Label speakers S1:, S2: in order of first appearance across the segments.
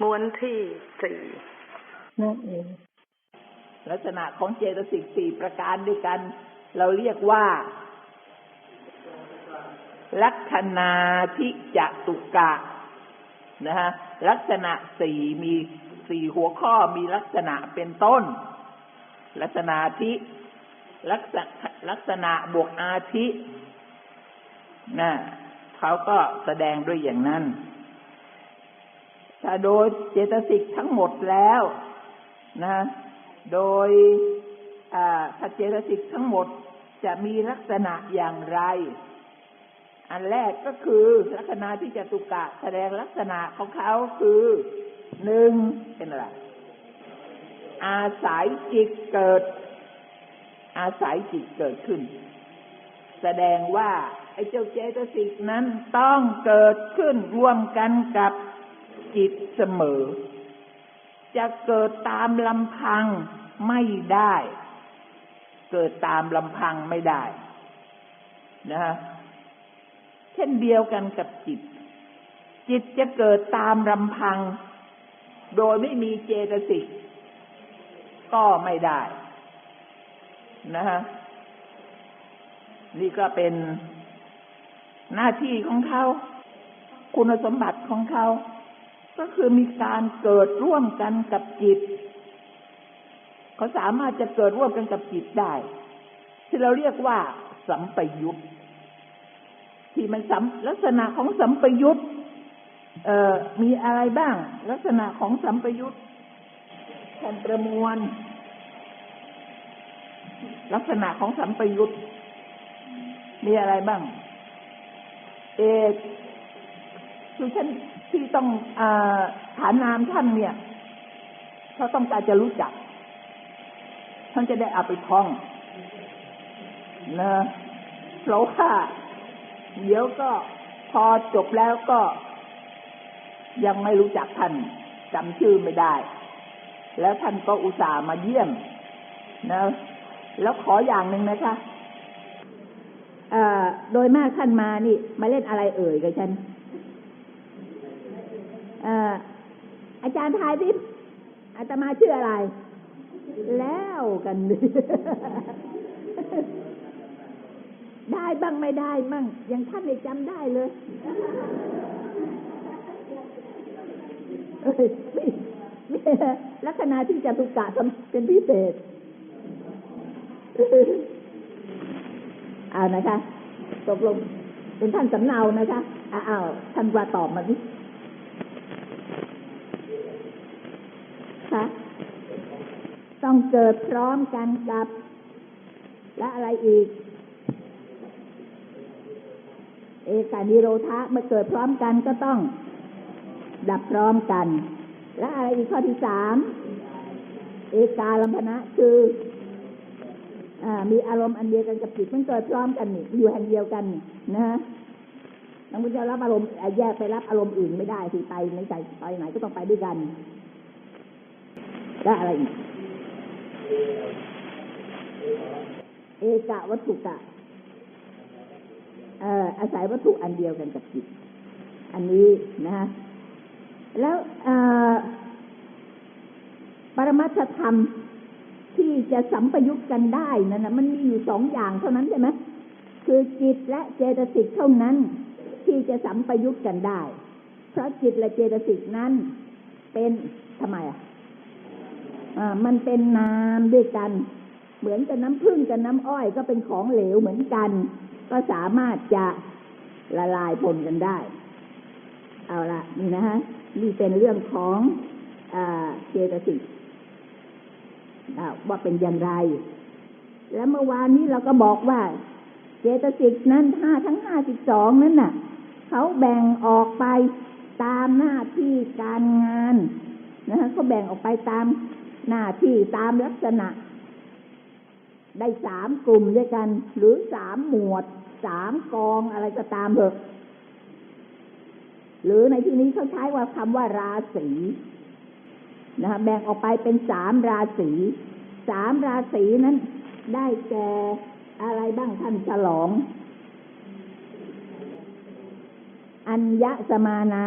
S1: ม้วนที่สี่
S2: นั่นเองลักษณะของเจตสิกสี่ประการด้วยกัน เราเรียกว่า ลักษณาทิจตุกะนะฮะลักษณะสี่มีสี่หัวข้อมีลักษณะเป็นต้น ลักษณะทิลักษณะลักษณะบวกอาทินะเขาก็แสดงด้วยอย่างนั้น ถ้าโดยเจตสิกทั้งหมดแล้วนะ โดยถ้าเจตสิกทั้งหมดจะมีลักษณะอย่างไร อันแรกก็คือลักษณะที่จตุกะแสดงลักษณะของเขาคือหนึ่งเป็นอะไรอาศัยจิตเกิด อาศัยจิตเกิดขึ้น แสดงว่าไอ้เจ้าเจตสิกนั้นต้องเกิดขึ้นร่วมกันกับ จิตเสมอ จะเกิดตามลำพังไม่ได้ เกิดตามลำพังไม่ได้นะฮะเช่นเดียวกันกับจิต จิตจะเกิดตามลำพัง โดยไม่มีเจตสิกก็ไม่ได้นะฮะนี่ก็เป็นหน้าที่ของเขา คุณสมบัติของเขา ก็คือมีการเกิดร่วมกันกับจิต เขาสามารถจะเกิดร่วมกันกับจิตได้ ที่เราเรียกว่า สัมปยุตที่มันสัมลักษณะของสัมปยุตเอ่อมีอะไรบ้าง ลักษณะของสัมปยุตแผ่นประมวล ลักษณะของสัมปยุตมีอะไรบ้าง เอกคือ ท่านที่ต้องอฐานนามท่านเนี่ยเขาต้องการจะรู้จัก ท่านจะได้เอาไปท่องนะเพราะว่าเดี๋ยวก็พอจบแล้วก็ ยังไม่รู้จักท่านจำชื่อไม่ได้ แล้วท่านก็อุตส่าห์มาเยี่ยมนะแล้วขออย่างหนึ่งนะคะโดยมากท่านมานี่ มาเล่นอะไรเอ่ยกับฉัน อาจารย์ทายสิอาตมาชื่ออะไร แล้วกันได้บ้างไม่ได้บ้างยังท่านไม่จำได้เลยลักษณะที่จตุกะเป็นพิเศษเอานะคะ ตกลงเป็นท่านสำเนานะคะอ้าวท่านว่าตอบมาสิ คะต้องเกิดพร้อมกันกับ และอะไรอีก เอกานิโรธะเมื่อเกิดพร้อมกันก็ต้อง ดับพร้อมกัน และอะไรอีกข้อที่สามเอกาลัมพนะคือมีอารมณ์อันเดียวกันกับจิตมันเกิดพร้อมกันนี่อยู่แห่งเดียวกันนะฮะทั้งพุทธเจ้ารับอารมณ์แยกไปรับอารมณ์อื่นไม่ได้ที่ไปในใจไปไหนก็ต้องไปด้วยกัน และอะไรอีก เอกะวัตถุกะเอ่ออาศัยวัตถุอันเดียวกันกับจิต อันนี้นะฮะแล้วปรมัตถธรรมที่จะสัมปยุกกันได้นั่นนะมันมีอยู่สองอย่างเท่านั้นใช่ไหมคือจิตและเจตสิกเท่านั้น ที่จะสัมปยุกกันได้ เพราะจิตและเจตสิกนั้น เป็นทำไมอะ มันเป็นน้ำด้วยกัน เหมือนกับน้ำผึ้งกับน้ำอ้อยก็เป็นของเหลวเหมือนกัน ก็สามารถจะละลายปนกันได้ เอาละนี่นะฮะนี่เป็นเรื่องของอเจตสิกว่าเป็นอย่างไร แล้วเมื่อวานนี้เราก็บอกว่า เจตสิกนั้นห้าทั้งห้าสิบสองนั้นน่ะ เขาแบ่งออกไปตามหน้าที่การงานนะฮะเขาแบ่งออกไปตาม หน้าที่ตามลักษณะ ได้สามกลุ่มด้วยกัน หรือสามหมวดสามกองอะไรก็ตามเถอะ หรือในที่นี้เขาใช้ว่าคำว่าราศีนะคะแบ่งออกไปเป็นสามราศีสามราศีนั้น ได้แก่อะไรบ้างท่านฉลอง อัญญสมานา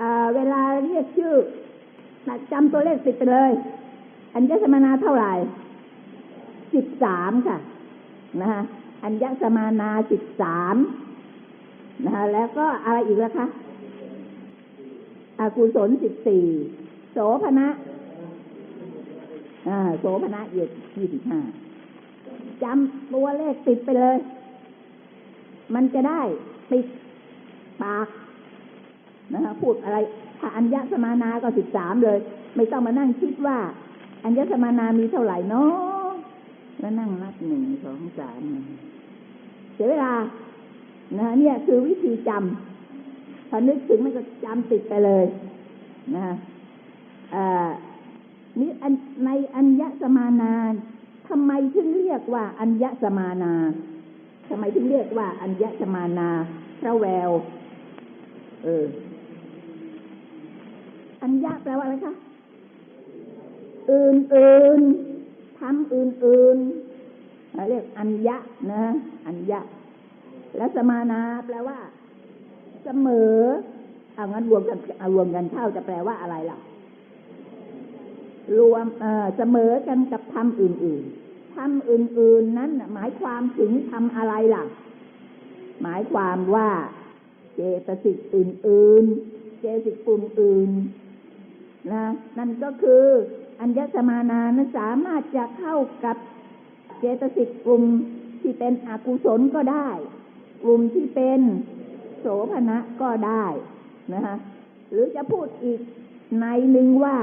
S2: อ่าเวลาเรียกชื่อ จำตัวเลขติดไปเลย อัญญสมานาเท่าไหร่สิบสามค่ะนะคะอัญญสมานาสิบสามนะคะแล้วก็อะไรอีกล่ะคะอากุศลสิบสี่โสภณะอ่าโสภณะเย็ดยี่สิบห้าจำตัวเลขติดไปเลย มันจะได้ติดปากนะคะพูดอะไร อัญญสมานาก็สิบสามเลย ไม่ต้องมานั่งคิดว่า อัญญสมานามีเท่าไหร่เนาะแล้วนั่งนับหนึ่งสองสามเสียเวลานะเนี่ยคือวิธีจำพอนึกถึงมันก็จำติดไปเลยนะเอ่อนี่อันในอัญญสมานาทำไมถึงเรียกว่าอัญญสมานาทำไมถึงเรียกว่าอัญญสมานาพระแวว เออ อัญญะแปลว่าอะไรคะอื่นอื่นทำอื่นอื่นเรียกอัญญะนะอัญญะและสมานาแปลว่า เสมอเอางั้นรวมกันเอารวมกันเข้าจะแปลว่าอะไรล่ะ รวมเออเสมอกันกับทำอื่นๆทำอื่น ๆ นั้นหมายความถึงทำอะไรล่ะ หมายความว่า เจตสิกอื่นๆเจตสิกกลุ่มอื่น นะนั่นก็คืออัญญสมานานั้นสามารถจะเข้ากับเจตสิกกลุ่มที่เป็นอกุศลก็ได้ กลุ่มที่เป็นโสภณะก็ได้นะคะหรือจะพูดอีกในหนึ่งว่า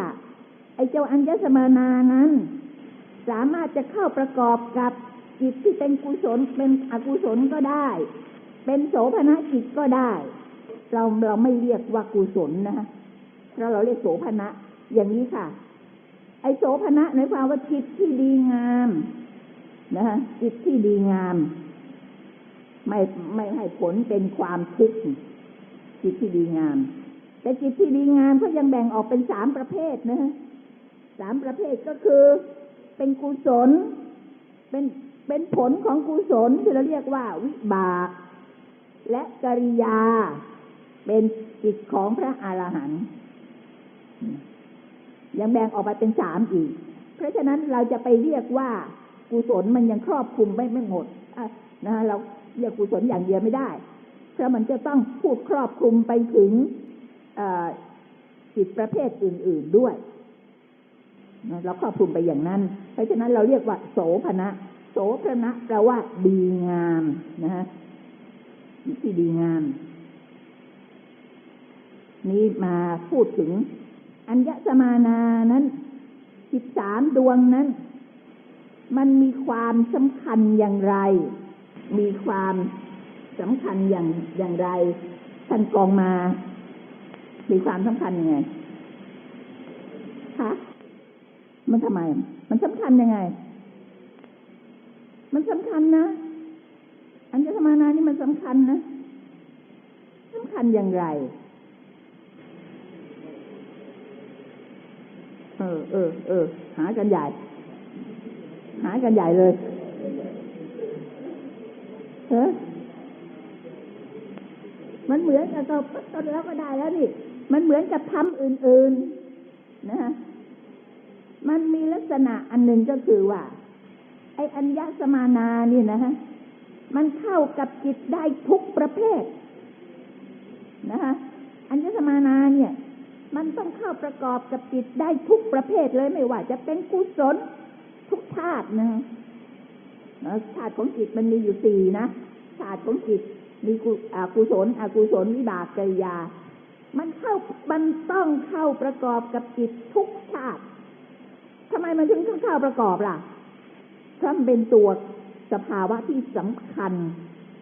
S2: ไอ้เจ้าอัญญสมานานั้น สามารถจะเข้าประกอบกับจิตที่เป็นกุศลเป็นอกุศลก็ได้ เป็นโสภณจิตก็ได้ เราเราไม่เรียกว่ากุศลนะคะ เราเราเรียกโสภณะอย่างนี้ค่ะ ไอโสภณะในความว่าจิตที่ดีงามนะคะจิตที่ดีงาม ไม่ไม่ให้ผลเป็นความทุกข์จิตที่ดีงาม แต่จิตที่ดีงามก็ยังแบ่งออกเป็นสามประเภทนะฮะสามประเภทก็คือ เป็นกุศล เป็นเป็นผลของกุศลที่เราเรียกว่าวิบาก และกริยา เป็นจิตของพระอรหันต์ ยังแบ่งออกไปเป็นสามอีก เพราะฉะนั้นเราจะไปเรียกว่ากุศลมันยังครอบคลุมไม่ไม่หมดะนะเราเรียกกุศลอย่างเดียวไม่ได้ เพราะมันจะต้องพูดครอบคลุมไปถึงจิตประเภทอื่น ๆด้วยเราครอบคลุมไปอย่างนั้น เพราะฉะนั้นเราเรียกว่า โสภณะโสภณะแปลว่า ดีงามนะฮะที่ดีงาม นี่มาพูดถึง อัญญสมานานั้นสิบสามดวงนั้น มันมีความสำคัญอย่างไร มีความสำคัญอย่างอย่างไรท่านกองมา มีความสำคัญยังไงคะมันทำไม มันสำคัญยังไง มันสำคัญนะ อัญญสมานานี่มันสำคัญนะสำคัญอย่างไร เออเออเออหากันใหญ่ หากันใหญ่เลย เออมันเหมือนกับตอนแล้วก็ได้แล้วนี่ มันเหมือนกับทำอื่น ๆนะฮะมันมีลักษณะอันหนึ่งก็คือว่า ไอ้อัญญสมานานี่นะฮะมันเข้ากับจิตได้ทุกประเภท นะคะอัญญสมานาเนี่ย มันต้องเข้าประกอบกับจิตได้ทุกประเภทเลยไม่ว่าจะเป็นกุศลทุกชาตินะชาติของจิตมันมีอยู่สี่นะชาติของจิตมีกุศลอกุศลวิบากกิริยา มันเข้ามันต้องเข้าประกอบกับจิตทุกชาติทำไมมันถึงต้องเข้าประกอบล่ะเพราะมันเป็นตัวสภาวะที่สำคัญ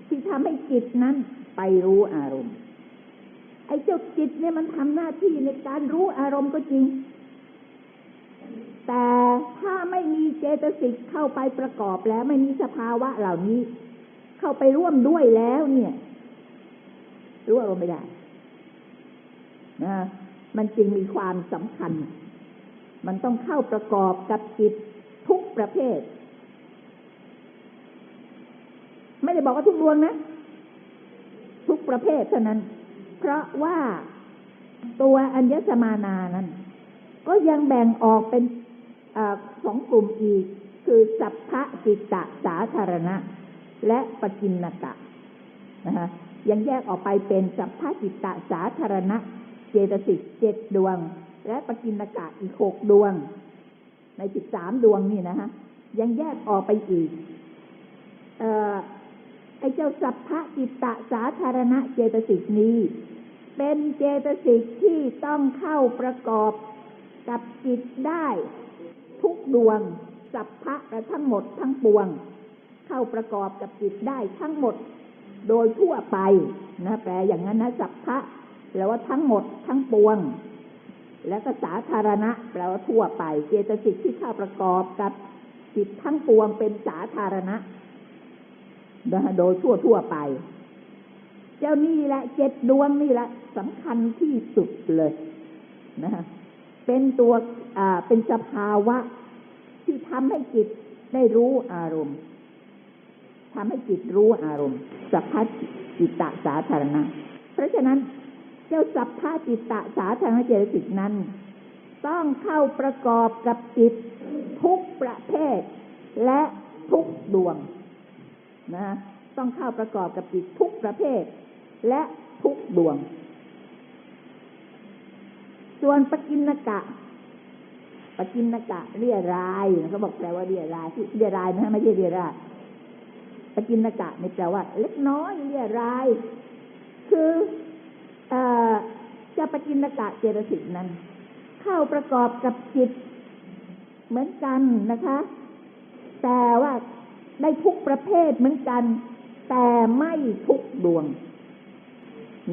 S2: ที่ทำให้จิตนั้นไปรู้อารมณ์ ไอ้เจ้าจิตเนี่ยมันทำหน้าที่ในการรู้อารมณ์ก็จริง แต่ถ้าไม่มีเจตสิกเข้าไปประกอบแล้วไม่มีสภาวะเหล่านี้ เข้าไปร่วมด้วยแล้วเนี่ยรู้อารมณ์ไม่ได้นะมันจึงมีความสำคัญ มันต้องเข้าประกอบกับจิตทุกประเภท ไม่ได้บอกว่าทุกดวงนะ ทุกประเภทเท่านั้น เพราะว่าตัวอัญญสมานานั้น ก็ยังแบ่งออกเป็นอสองกลุ่มอีก คือสัพพะจิตตะสาธารณะ และปกินนกะนะคะยังแยกออกไปเป็นสัพพะจิตตะสาธารณะ เจตสิกเจ็ดดวง และปกินนกะอีกหกดวง ในสิบสามดวงนี่นะคะยังแยกออกไปอีกเอ่อ ไอ้เจ้าสัพพะจิตตะสาธารณะเจตสิกนี้ เป็นเจตสิกที่ต้องเข้าประกอบกับจิตได้ทุกดวง สัพพะและทั้งหมดทั้งปวง เข้าประกอบกับจิตได้ทั้งหมดโดยทั่วไปนะแปลอย่างนั้นนะสัพพะแปลว่าทั้งหมดทั้งปวง แล้วก็สาธารณะแปลว่าทั่วไป เจตสิกที่เข้าประกอบกับจิตทั้งปวงเป็นสาธารณะ นะโดยทั่วทั่วไป เจ้านี่แหละเจ็ดดวงนี่แหละสำคัญที่สุดเลยนะเป็นตัวอ่าเป็นสภาวะ ที่ทำให้จิตได้รู้อารมณ์ทำให้จิตรู้อารมณ์สัพพะจิตตสาธารณะ เพราะฉะนั้น เจ้าสัพพะจิตตสาธารณเจตสิกนั้น ต้องเข้าประกอบกับจิตทุกประเภทและทุกดวง นะต้องเข้าประกอบกับจิตทุกประเภท และทุกดวง ส่วนปกินกะปกินกะเรียรายเขาบอกแปลว่าเรียรายที่เรียรายนะไม่ใช่เรียรายปกินกะนี่แปลว่า เล็กน้อยเรียราย คือเอ่อจะปกินกะเจตสิกนั้น เข้าประกอบกับจิตเหมือนกันนะคะ แต่ว่า ได้ทุกประเภทเหมือนกัน แต่ไม่ทุกดวง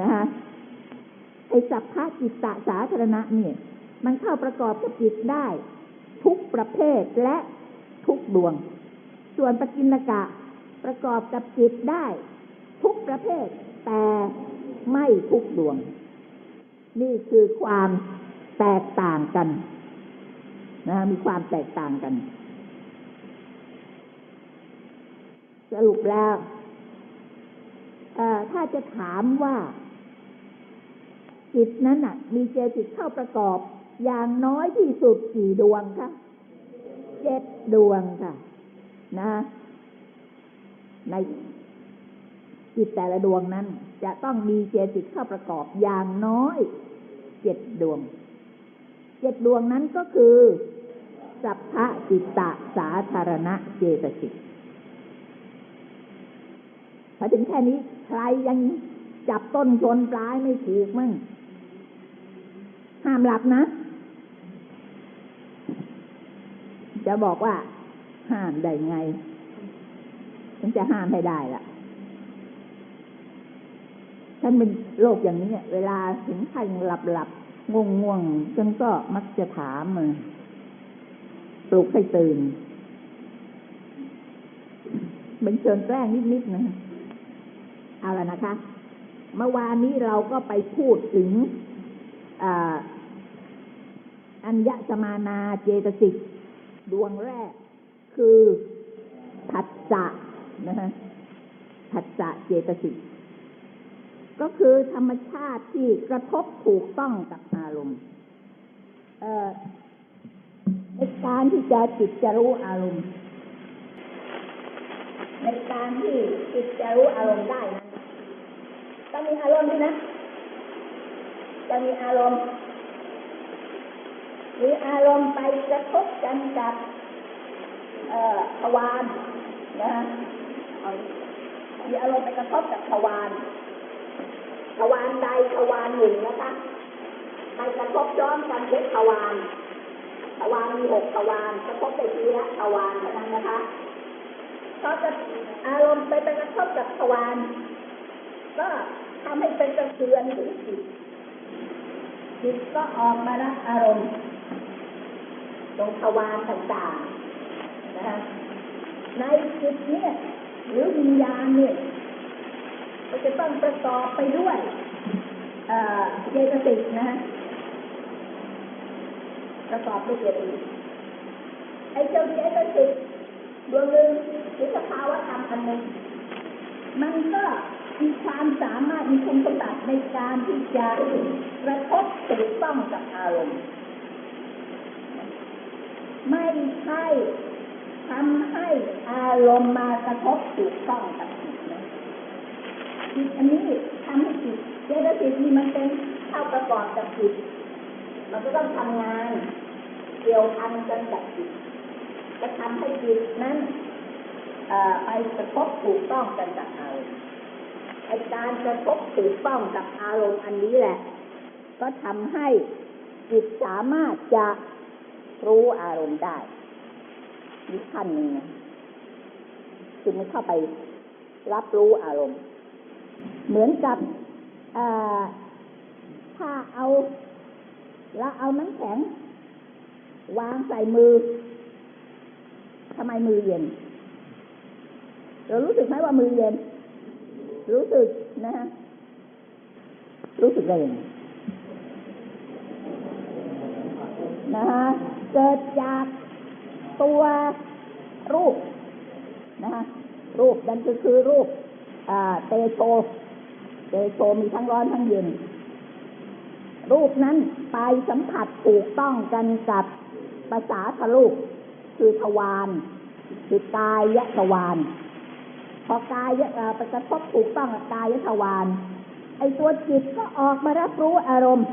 S2: นะคะไอสัพพะจิตตะสาธารณะเนี่ย มันเข้าประกอบกับจิตได้ ทุกประเภทและทุกดวง ส่วนปกินกะประกอบกับจิตได้ ทุกประเภท แต่ไม่ทุกดวง นี่คือความแตกต่างกันนะมีความแตกต่างกัน สรุปแล้วถ้าจะถามว่าจิตนั้นน่ะ มีเจติกเข้าประกอบ อย่างน้อยที่สุดกี่ดวงคะเจ็ดดวงค่ะ นะ ในจิตแต่ละดวงนั้น จะต้องมีเจติกเข้าประกอบอย่างน้อยเจ็ดดวงเจ็ดดวงนั้นก็คือ สัพพะจิตตะสาธารณะเจตสิก พอถึงแค่นี้ใครยังจับต้นชนปลายไม่ถูกมั่งห้ามหลับนะ จะบอกว่า ห้ามได้ไงฉันจะห้ามให้ได้ล่ะฉันเป็นโรคอย่างนี้เวลาถึงท่านหลับหลับง่วงง่วงฉันก็มักจะถามมือปลุกให้ตื่นเป็นเชิญแกล้งนิดๆนะ เอาละนะคะ เมื่อวานนี้เราก็ไปพูดถึงอัญญสมานาเจตสิกดวงแรก คือผัสสะนะฮะผัสสะเจตสิกก็คือธรรมชาติที่กระทบถูกต้องกับอารมณ์ในการที่จะจิตจะรู้อารมณ์ ในการที่จิตจะรู้อารมณ์ได้นั้นต้องมีอารมณ์ด้วยนะ จะมีอารมณ์มีออารมณ์ไปกระทบกันกับทวารนะมีอารมณ์ไปกระทบกับทวารทวารใดทวารหนึ่งนะคะไปกระทบย้อมกันเป็นทวารทวารมีหกทวารกระทบไปทีละทวารเท่านั้นนะคะ ก็จะอารมณ์ไปไปกระทบกับทวารก็ทำให้เป็นกระเทือนถึงจิตจิตก็ออกมารับอารมณ์ตรงทวารต่างๆนะคะในจิตเนี่ยหรือวิญญาณเนี่ยก็จะต้องประกอบไปด้วยเจตสิกนะฮะประกอบด้วยเจตสิกไอ้เจ้าเจตสิก ดวงหนึ่งหรือสภาวะธรรมอันหนึ่งมันก็มีความสามารถมีคุณสมบัติในการที่จะกระทบถูกต้องกับอารมณ์ ไม่ใช่ทำให้อารมณ์มากระทบถูกต้องกับจิตนะจิตอันนี้ทำให้จิตเจตสิกนี่มันเป็นเข้าประกอบกับจิต มันก็ต้องทำงานเกี่ยวพันกันกับจิต จะทำให้จิตนั้นไปกระทบถูกต้องกันกับอารมณ์ไอการกระทบถูกต้องกับอารมณ์อันนี้แหละ ก็ทำให้จิตสามารถจะรู้อารมณ์ได้นี่ขั้นหนึ่งนะคือมันเข้าไปรับรู้อารมณ์ เหมือนกับถ้าเอาแล้วเอาน้ำแข็ง วางใส่มือ ทำไมมือเย็น เรารู้สึกไหมว่ามือเย็น รู้สึกนะฮะรู้สึกได้ยังไงนะฮะเกิดจากตัวรูปนะฮะรูปนั่นก็คือรูปอ่าเตโชเตโชมีทั้งร้อนทั้งเย็น รูปนั้นไปสัมผัสถูกต้องกันกับภาษาทะลุ คือทวารคือกายยะทวารพอกายะเอ่อไปกระทบถูกต้องกับกายยะทวารไอตัวจิตก็ออกมารับรู้อารมณ์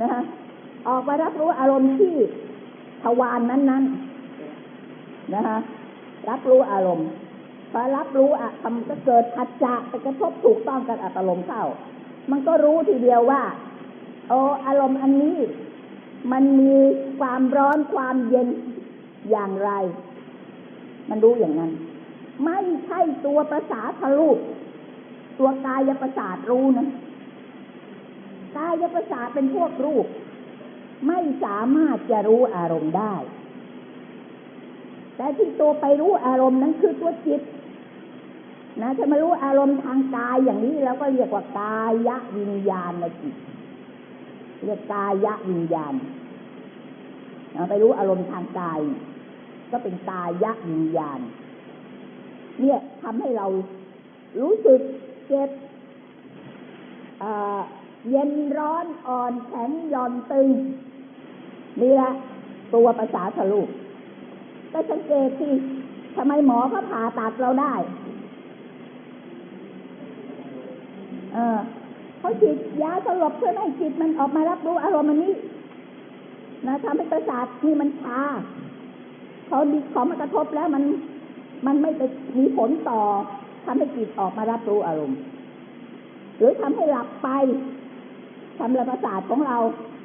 S2: นะฮะออกมารับรู้อารมณ์ที่ทวารนนั้นๆนะฮะรับรู้อารมณ์พอรับรู้อะทำก็เกิดผัสจะไปกระทบถูกต้องกับอารมณ์เข้า มันก็รู้ทีเดียวว่า โออารมณ์อันนี้ มันมีความร้อนความเย็น อย่างไร มันรู้อย่างนั้น ไม่ใช่ตัวภาษาทะลุตัวกายประสาทรู้นะกายประสาทเป็นพวกรูป ไม่สามารถจะรู้อารมณ์ได้ แต่ที่ตัวไปรู้อารมณ์นั้นคือตัวจิตนะจะมารู้อารมณ์ทางกายอย่างนี้แล้วก็เรียกว่ากายวิญญาณจิตเรียกกายวิญญาณไปรู้อารมณ์ทางกาย ก็เป็นกายวิญญาณ เนี่ยทำให้เรารู้สึกเจ็บเย็นร้อนอ่อนแข็งย่อนตึงนี่แหละตัวภาษาทะลุก็สังเกตที่ทำไมหมอเขาผ่าตัดเราได้ เออเขาฉีดยาสลบเพื่อให้จิตมันออกมารับรู้อารมณ์อันนี้นะทำให้ประสาทนี่มันชา เขาดีของมากระทบแล้วมันมันไม่ไปมีผลต่อทำให้จิตออกมารับรู้อารมณ์ หรือทำให้หลับไปทำระประสาทของเรา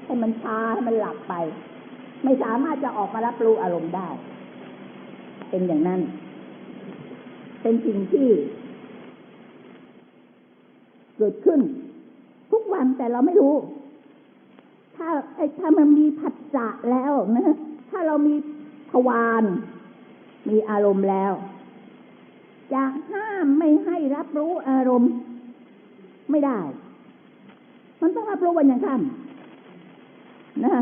S2: ให้มันชาให้มันหลับไป ไม่สามารถจะออกมารับรู้อารมณ์ได้ เป็นอย่างนั้น เป็นสิ่งที่ เกิดขึ้น ทุกวันแต่เราไม่รู้ ถ้าไอ้ถ้ามันมีผัสสะแล้วนะถ้าเรามี ทวารมีอารมณ์แล้ว จะห้ามไม่ให้รับรู้อารมณ์ ไม่ได้ มันต้องรับรู้วันย่างค่ำนะ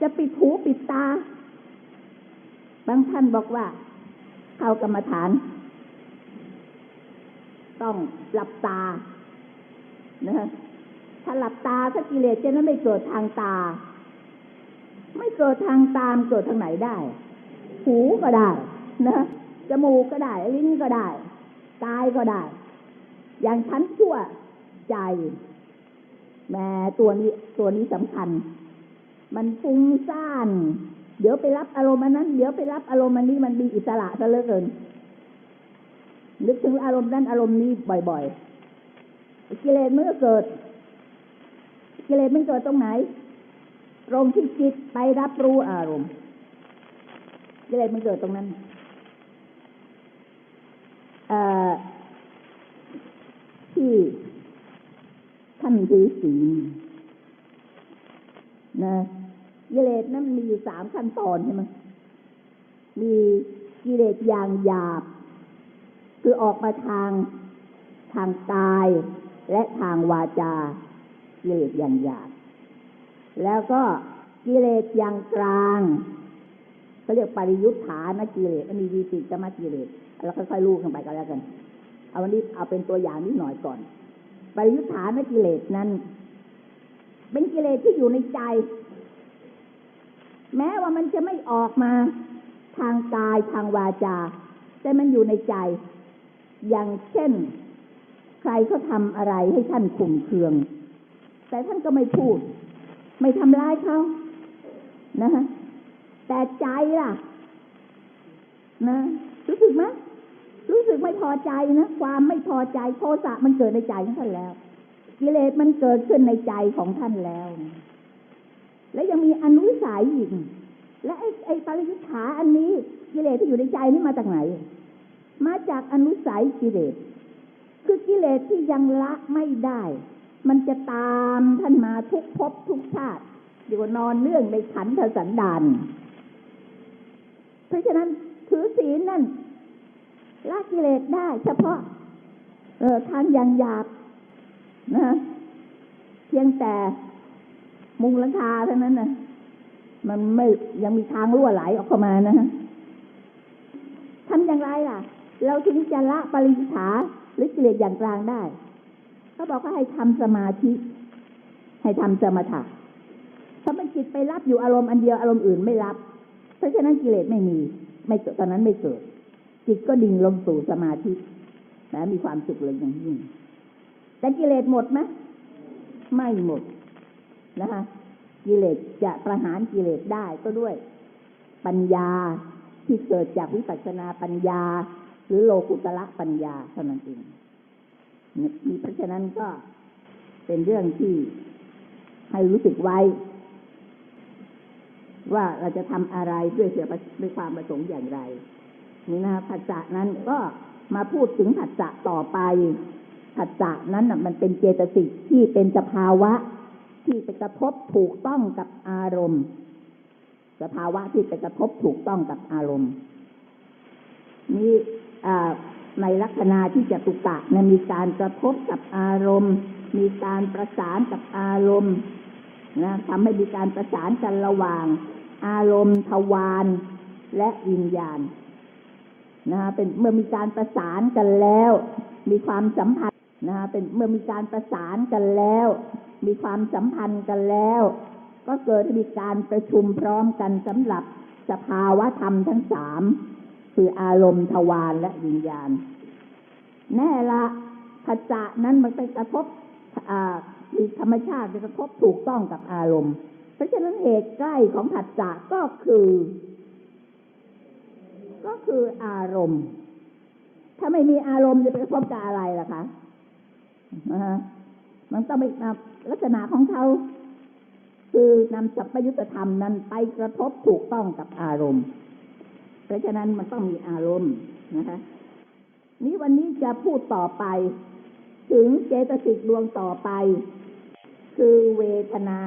S2: จะปิดหูปิดตา บางท่านบอกว่า เข้ากรรมฐาน ต้องหลับตานะถ้าหลับตาถ้ากิเลสจะนั้นไม่เกิดทางตา ไม่เกิดทางตามเกิดทางไหนได้ หูก็ได้นะจมูกก็ได้ ลิ้นก็ได้ กายก็ได้ อย่างชั้นชั่วใจแม้ตัวนี้ตัวนี้สำคัญ มันฟุ้งซ่าน เดี๋ยวไปรับอารมณ์อันนั้น เดี๋ยวไปรับอารมณ์อันนี้มันมีอิสระซะเหลือเกิน นึกถึงอารมณ์นั้นอารมณ์นี้บ่อยๆ กิเลสมันก็เกิด กิเลสมันเกิดตรงไหน ตรงที่จิตไปรับรู้อารมณ์ เลสมันเกิดตรงนั้นที่ท่านถือศีนะกิเลสนั้นมีอยู่สามขั้นตอนใช่ไหมมีกิเลสอย่างหยาบ คือออกมาทางทางกายและทางวาจา กิเลสอย่างหยาบ แล้วก็กิเลสอย่างกลาง เขาเรียกปริยุทธานะกิเลสมีวิติกรรมกิเลสเราค่อยๆลูกขึ้นไปก็แล้วกัน เอาวันนี้เอาเป็นตัวอย่างนิดหน่อยก่อน ปริยุทธานกิเลสนั้น เป็นกิเลสที่อยู่ในใจ แม้ว่ามันจะไม่ออกมาทางกายทางวาจา แต่มันอยู่ในใจ อย่างเช่น ใครเขาทำอะไรให้ท่านขุ่มเคือง แต่ท่านก็ไม่พูด ไม่ทำร้ายเขานะฮะ แต่ใจล่ะ นะ รู้สึกไหมรู้สึกไม่พอใจนะ ความไม่พอใจโทสะมันเกิดในใจของท่านแล้ว กิเลสมันเกิดขึ้นในใจของท่านแล้ว และยังมีอนุสัยอีกและไอ้ไอ้ปริยุทธาอันนี้ กิเลสที่อยู่ในใจนี่มาจากไหน มาจากอนุสัยกิเลสคือกิเลสที่ยังละไม่ได้ มันจะตามท่านมาทุกภพทุกชาติเดี๋ยวนอนเนื่องในขันธสันดาน เพราะฉะนั้นถือศีลนั่นละกิเลสได้ เฉพาะ เออทางอย่างหยาบนะเพียงแต่มุงหลังคาเท่านั้นนะมันไม่ยังมีทางรั่วไหลออกเข้ามานะฮะทำอย่างไรล่ะ เราถึงจะละปริษาหรือกิเลสอย่างกลางได้เขาบอกว่าให้ทำสมาธิ ให้ทำสมถะถ้ามันจิตไปรับอยู่อารมณ์อันเดียวอารมณ์อื่นไม่รับ เพราะฉะนั้นกิเลสไม่มี ไม่เกิดตอนนั้นไม่เกิด จิตก็ดิ่งลงสู่สมาธินะมีความสุขเลยอย่างยิ่งแต่กิเลสหมดไหมไม่หมดนะคะกิเลสจะประหารกิเลสได้ก็ด้วย ปัญญาที่เกิดจากวิปัสสนาปัญญา หรือโลกุตละปัญญาเท่านั้นเองมีเพราะฉะนั้นก็เป็นเรื่องที่ให้รู้สึกไว้ ว่าเราจะทำอะไรด้วยเสียด้วยความประสงค์อย่างไรนี่นะผัสสะนั้นก็มาพูดถึงผัสสะต่อไปผัสสะนั้นน่ะมันเป็นเจตสิกที่เป็นสภาวะ ที่ไปกระทบถูกต้องกับอารมณ์ สภาวะที่ไปกระทบถูกต้องกับอารมณ์นี่ในลักษณะที่จตุกะนะมีการกระทบกับอารมณ์ มีการประสานกับอารมณ์นะทำให้มีการประสานกันระหว่าง อารมณ์ทวารและวิญญาณนะคะเป็นเมื่อมีการประสานกันแล้ว มีความสัมพันธ์นะคะเป็นเมื่อมีการประสานกันแล้ว มีความสัมพันธ์กันแล้ว ก็เกิดมีการประชุมพร้อมกันสำหรับสภาวะธรรมทั้งสามคืออารมณ์ทวารและวิญญาณ แน่ละผัสสะนั้นมันไปกระทบมีธรรมชาติไปกระทบถูกต้องกับอารมณ์ ราะฉะนั้นเหตุใกล้ของผัสสะก็คือ ก็คืออารมณ์ ถ้าไม่มีอารมณ์จะไปกระทบกับอะไรล่ะคะนะฮะมันต้องไปลักษณะของเขาคือนำสัพยุตธรรมนั้นไปกระทบถูกต้องกับอารมณ์ เพราะฉะนั้นมันต้องมีอารมณ์นะคะนี้วันนี้จะพูดต่อไป ถึงเจตสิกดวงต่อไป คือเวทนา